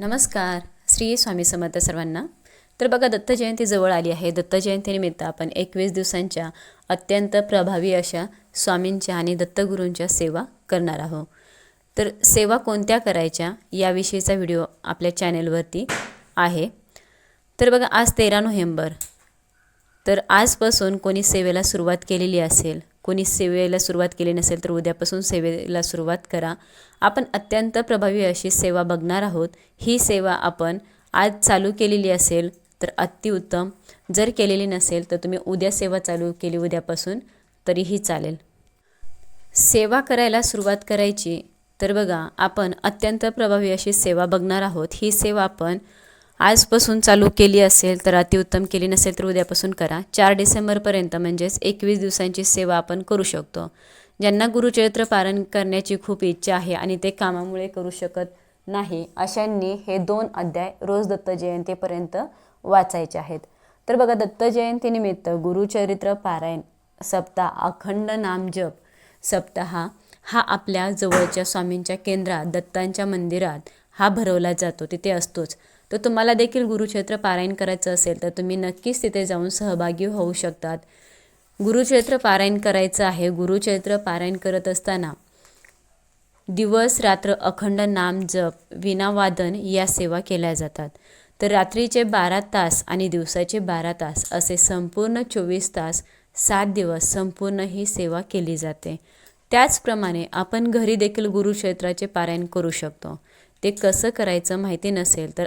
नमस्कार. श्री स्वामी समर्थ सर्वांना. तर बघा दत्त जयंती जवळ आली आहे. दत्त जयंतीनिमित्त आपण एकवीस दिवसांच्या अत्यंत प्रभावी अशा स्वामींच्या आणि दत्तगुरूंच्या सेवा करणार आहोत. तर सेवा कोणत्या करायच्या याविषयीचा व्हिडिओ आपल्या चॅनेलवरती आहे. तर बघा आज तेरा नोव्हेंबर. तर आजपासून कोणी सेवेला सुरुवात केलेली असेल कोणी सेवेला सुरुवात केली नसेल तर उद्यापासून सेवेला सुरुवात करा. आपण अत्यंत प्रभावी अशी सेवा बघणार आहोत. ही सेवा आपण आज चालू केलेली असेल तर अतिउत्तम जर केलेली नसेल तर तुम्ही उद्या सेवा चालू केली उद्यापासून तरीही चालेल. सेवा करायला सुरुवात करायची. तर बघा आपण अत्यंत प्रभावी अशी सेवा बघणार आहोत. ही सेवा आपण आजपासून चालू केली असेल तर अतिउत्तम केली नसेल तर उद्यापासून करा. चार डिसेंबरपर्यंत म्हणजेच एकवीस दिवसांची सेवा आपण करू शकतो. ज्यांना गुरुचरित्र पारण करण्याची खूप इच्छा आहे आणि ते कामामुळे करू शकत नाही अशांनी हे दोन अध्याय रोज दत्त जयंतीपर्यंत वाचायचे आहेत. तर बघा दत्त जयंतीनिमित्त गुरुचरित्र पारायण सप्ताह अखंड नामजप सप्ताह हा आपल्या जवळच्या स्वामींच्या केंद्रात दत्तांच्या मंदिरात हा भरवला जातो. तिथे असतोच. तर तुम्हाला देखील गुरुक्षेत्र पारायण करायचं असेल तर तुम्ही नक्कीच तिथे जाऊन सहभागी होऊ शकतात. गुरुक्षेत्र पारायण करायचं आहे. गुरुक्षेत्र पारायण करत असताना दिवस रात्र अखंड नाम जप विनावादन या सेवा केल्या जातात. तर रात्रीचे बारा तास आणि दिवसाचे बारा तास असे संपूर्ण चोवीस तास सात दिवस संपूर्ण ही सेवा केली जाते. त्याचप्रमाणे आपण घरी देखील गुरुक्षेत्राचे पारायण करू शकतो. ते कसं करायचं माहिती नसेल तर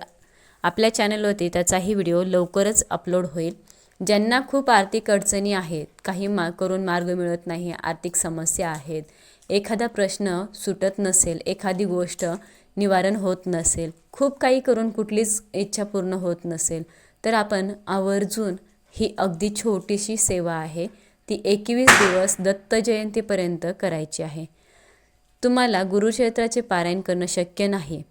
आपल्या चॅनलवरती त्याचाही व्हिडिओ लवकरच अपलोड होईल. ज्यांना खूप आर्थिक अडचणी आहेत काही मा करून मार्ग मिळत नाही आर्थिक समस्या आहेत एखादा प्रश्न सुटत नसेल एखादी गोष्ट निवारण होत नसेल खूप काही करून कुठलीच इच्छा पूर्ण होत नसेल तर आपण आवर्जून ही अगदी छोटीशी सेवा आहे ती एकवीस दिवस दत्त जयंतीपर्यंत करायची आहे. तुम्हाला गुरुक्षेत्राचे पारायण करणं शक्य नाही.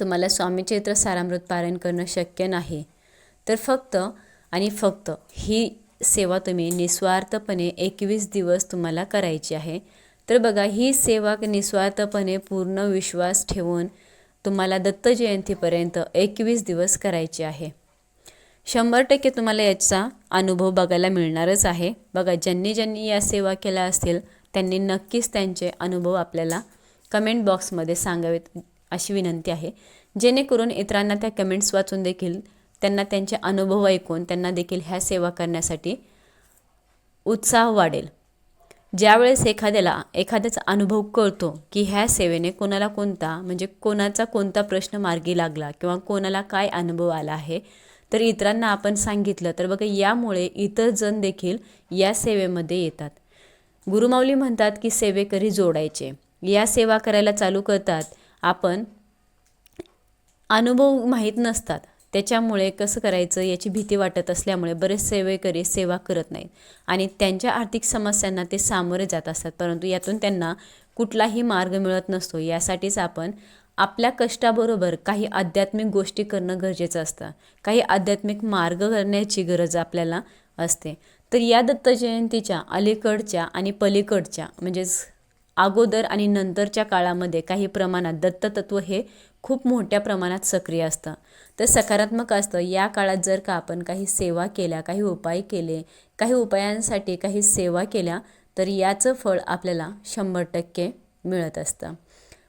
तुम्हाला स्वामीचरित्र सारामृत पारायण करणं शक्य नाही. तर फक्त आणि फक्त ही सेवा तुम्ही निस्वार्थपणे एकवीस दिवस तुम्हाला करायची आहे. तर बघा ही सेवा निस्वार्थपणे पूर्ण विश्वास ठेवून तुम्हाला दत्त जयंतीपर्यंत एकवीस दिवस करायची आहे. शंभर टक्के तुम्हाला याचा अनुभव बघायला मिळणारच आहे. बघा ज्यांनी ज्यांनी या सेवा केल्या असतील त्यांनी नक्कीच त्यांचे अनुभव आपल्याला कमेंट बॉक्समध्ये सांगावेत. अशी विनंती आहे. जेणेकरून इतरांना त्या कमेंट्स वाचून देखील त्यांना त्यांचे अनुभव ऐकून त्यांना देखील ह्या सेवा करण्यासाठी उत्साह वाढेल. ज्यावेळेस एखाद्याला एखाद्याचा अनुभव कळतो की ह्या सेवेने कोणाला कोणता म्हणजे कोणाचा कोणता प्रश्न मार्गी लागला किंवा कोणाला काय अनुभव आला आहे तर इतरांना आपण सांगितलं तर बघा यामुळे इतर जण देखील या सेवेमध्ये येतात. गुरुमाऊली म्हणतात की सेवेकरी जोडायचे. या सेवा करायला चालू करतात. आपण अनुभव माहीत नसतात. त्याच्यामुळे कसं करायचं? याची भीती वाटत असल्यामुळे बरेच सेवेकरी सेवा करत नाहीत. आणि त्यांच्या आर्थिक समस्यांना ते सामोरे जात असतात. परंतु यातून त्यांना कुठलाही मार्ग मिळत नसतो. यासाठीच आपण आपल्या कष्टाबरोबर काही आध्यात्मिक गोष्टी करणं गरजेचं असतं. काही आध्यात्मिक मार्ग करण्याची गरज आपल्याला असते. तर या दत्त जयंतीच्या अलीकडच्या आणि पलीकडच्या म्हणजेच अगोदर आणि नंतरच्या काळामध्ये काही प्रमाणात दत्ततत्व हे खूप मोठ्या प्रमाणात सक्रिय असतं. तर सकारात्मक असतं. या काळात जर का आपण काही सेवा केल्या काही उपाय केले काही उपायांसाठी काही सेवा केल्या तर याचं फळ आपल्याला शंभर टक्के मिळत असतं.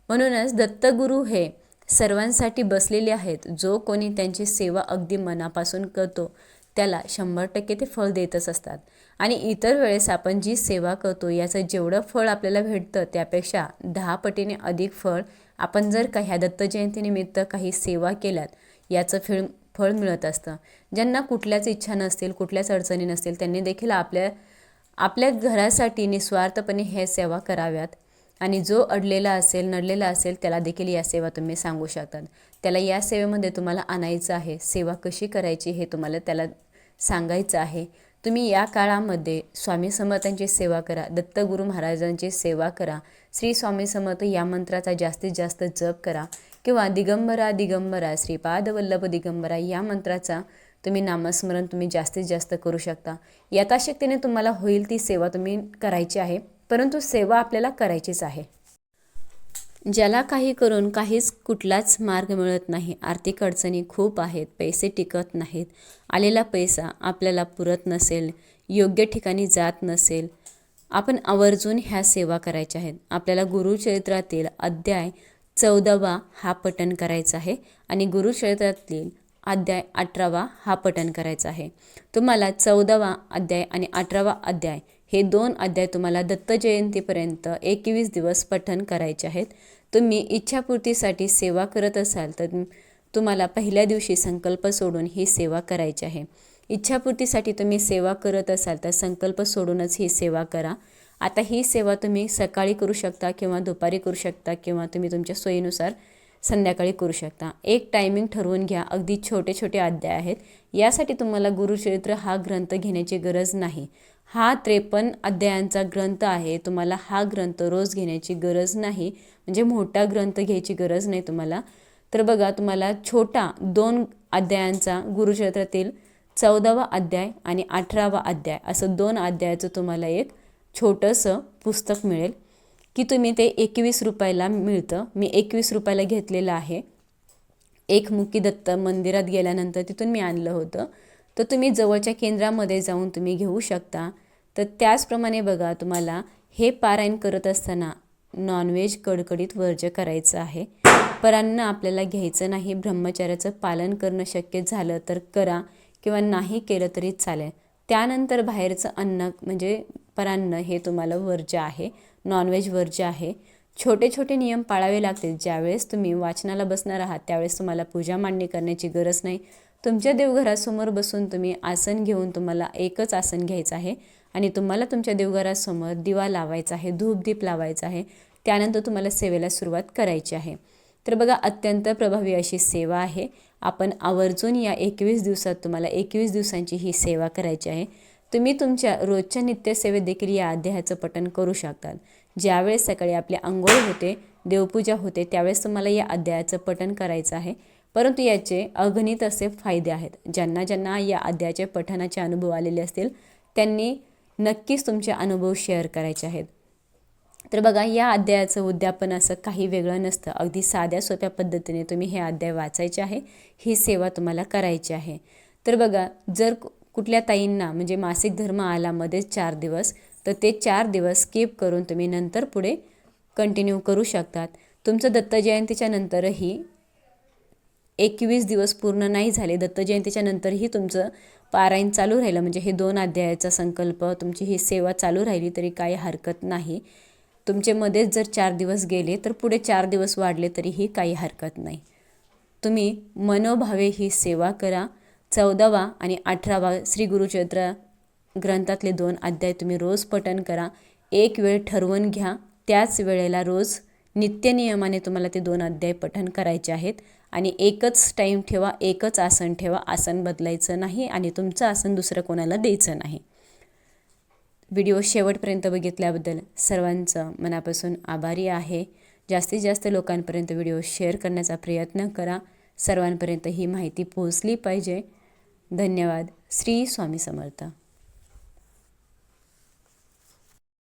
म्हणूनच दत्तगुरू हे सर्वांसाठी बसलेले आहेत. जो कोणी त्यांची सेवा अगदी मनापासून करतो त्याला शंभर टक्के ते फळ देतच असतात. आणि इतर वेळेस आपण जी सेवा करतो याचं जेवढं फळ आपल्याला भेटतं त्यापेक्षा दहा पटीने अधिक फळ आपण जर का ह्या दत्तजयंतीनिमित्त काही सेवा केल्यात याचं फिळ फळ मिळत असतं. ज्यांना कुठल्याच इच्छा नसतील कुठल्याच अडचणी नसतील त्यांनी देखील आपल्या आपल्या घरासाठी निस्वार्थपणे हे सेवा कराव्यात. आणि जो अडलेला असेल नडलेला असेल त्याला देखील या सेवा तुम्ही सांगू शकतात. त्याला या सेवेमध्ये तुम्हाला आणायचं आहे सेवा कशी करायची हे तुम्हाला त्याला सांगायचं आहे. तुम्ही या काळामध्ये स्वामी समर्थांची सेवा करा. दत्तगुरू महाराजांची सेवा करा. श्री स्वामी समर्थ या मंत्राचा जास्तीत जास्त जप करा. किंवा दिगंबरा दिगंबरा श्रीपाद वल्लभ दिगंबरा या मंत्राचा तुम्ही नामस्मरण तुम्ही जास्तीत जास्त करू शकता. यथाशक्तीने तुम्हाला होईल ती सेवा तुम्ही करायची आहे. परंतु सेवा आपल्याला करायचीच आहे. ज्याला काही करून काहीच कुठलाच मार्ग मिळत नाही. आर्थिक अडचणी खूप आहेत. पैसे टिकत नाहीत. आलेला पैसा आपल्याला पुरत नसेल. योग्य ठिकाणी जात नसेल. आपण आवर्जून ह्या सेवा करायच्या आहेत. आपल्याला गुरुचरित्रातील अध्याय चौदावा हा पठण करायचा आहे आणि गुरुचरित्रातील अध्याय अठरावा हा पठण करायचा आहे. तुम्हाला चौदावा अध्याय आणि अठरावा अध्याय हे दोन अध्याय तुम्हाला दत्त जयंतीपर्यंत एकवीस दिवस पठण करायचे आहेत. तुम्ही इच्छापूर्तीसाठी सेवा करत असाल तर तुम्हाला पहिल्या दिवशी संकल्प सोडून ही सेवा करायची आहे. इच्छापूर्तीसाठी तुम्ही सेवा करत असाल तर संकल्प सोडूनच ही सेवा करा. आता ही सेवा तुम्ही सकाळी करू शकता किंवा दुपारी करू शकता किंवा तुम्ही तुमच्या सोयीनुसार संध्याकाळी करू शकता. एक टायमिंग ठरवून घ्या. अगदी छोटे छोटे अध्याय आहेत. यासाठी तुम्हाला गुरुचरित्र हा ग्रंथ घेण्याची गरज नाही. हा त्रेपन्न अध्यायांचा ग्रंथ आहे. तुम्हाला हा ग्रंथ रोज घेण्याची गरज नाही. म्हणजे मोठा ग्रंथ घ्यायची गरज नाही तुम्हाला. तर बघा तुम्हाला छोटा दोन अध्यायांचा गुरुक्षेत्रातील चौदावा अध्याय आणि अठरावा अध्याय असं दोन अध्यायाचं तुम्हाला एक छोटंसं पुस्तक मिळेल. की तुम्ही ते एकवीस रुपयाला मिळतं. मी एकवीस रुपयाला घेतलेलं आहे. एक मुकी दत्त मंदिरात गेल्यानंतर तिथून मी आणलं होतं. तर तुम्ही जवळच्या केंद्रामध्ये जाऊन तुम्ही घेऊ शकता. तर त्याचप्रमाणे बघा तुम्हाला हे पारायण करत असताना नॉनव्हेज कडकडीत वर्ज्य करायचं आहे. परान्न आपल्याला घ्यायचं नाही ब्रह्मचार्याचं पालन करणं शक्य झालं तर करा किंवा नाही केलं तरी चालेल. त्यानंतर बाहेरचं अन्न म्हणजे परान्न हे तुम्हाला वर्ज्य आहे नॉनव्हेज वर्ज्य आहे. छोटे छोटे नियम पाळावे लागतील. ज्यावेळेस तुम्ही वाचनाला बसणार आहात त्यावेळेस तुम्हाला पूजा मांडणी करण्याची गरज नाही. तुमच्या देवघरासमोर बसून तुम्ही आसन घेऊन तुम्हाला एकच आसन घ्यायचं आहे आणि तुम्हाला तुमच्या देवघरासमोर दिवा लावायचा आहे धूपदीप लावायचा आहे. त्यानंतर तुम्हाला सेवेला सुरुवात करायची आहे. तर बघा अत्यंत प्रभावी अशी सेवा आहे. आपण आवर्जून या एकवीस दिवसात तुम्हाला एकवीस दिवसांची ही सेवा करायची आहे. तुम्ही तुमच्या रोजच्या नित्यसेवेत देखील या अध्यायाचं पठण करू शकतात ज्यावेळेस सकाळी आपली आंघोळ होते देवपूजा होते त्यावेळेस तुम्हाला या अध्यायाचं पठण करायचं आहे. परंतु याचे अगणित असे फायदे आहेत. ज्यांना ज्यांना या अध्यायाचे पठणाचे अनुभव आलेले असतील त्यांनी नक्कीच तुमचे अनुभव शेअर करायचे आहेत. तर बघा या अध्यायाचं उद्यापन असं काही वेगळं नसतं. अगदी साध्या सोप्या पद्धतीने तुम्ही हे अध्याय वाचायचे आहे. ही सेवा तुम्हाला करायची आहे. तर बघा जर कुठल्या ताईंना म्हणजे मासिक धर्म आला मध्येच चार दिवस तर ते चार दिवस स्किप करून तुम्ही नंतर पुढे कंटिन्यू करू शकतात. तुमचं दत्त जयंतीच्या नंतरही एकवीस दिवस पूर्ण नाही झाले. दत्त जयंतीच्या नंतरही तुमचं पारायण चालू राहिलं. म्हणजे हे दोन अध्यायाचा संकल्प तुमची ही सेवा चालू राहिली तरी काही हरकत नाही. तुमचे मध्येच जर चार दिवस गेले तर पुढे चार दिवस वाढले तरीही काही हरकत नाही. तुम्ही मनोभावे ही सेवा करा. चौदावा आणि अठरावा श्री गुरुचरित्र ग्रंथातले दोन अध्याय तुम्ही रोज पठण करा. एक वेळ ठरवून घ्या. त्याच वेळेला रोज नित्यनियमाने तुम्हाला ते दोन अध्याय पठण करायचे आहेत. आणि एकच टाईम ठेवा एकच आसन ठेवा. आसन बदलायचं नाही आणि तुमचं आसन दुसरं कोणाला द्यायचं नाही. व्हिडिओ शेवटपर्यंत बघितल्याबद्दल सर्वांचं मनापासून आभारी आहे. जास्तीत जास्त लोकांपर्यंत व्हिडिओ शेअर करण्याचा प्रयत्न करा. सर्वांपर्यंत ही माहिती पोहोचली पाहिजे. धन्यवाद. श्री स्वामी समर्थ.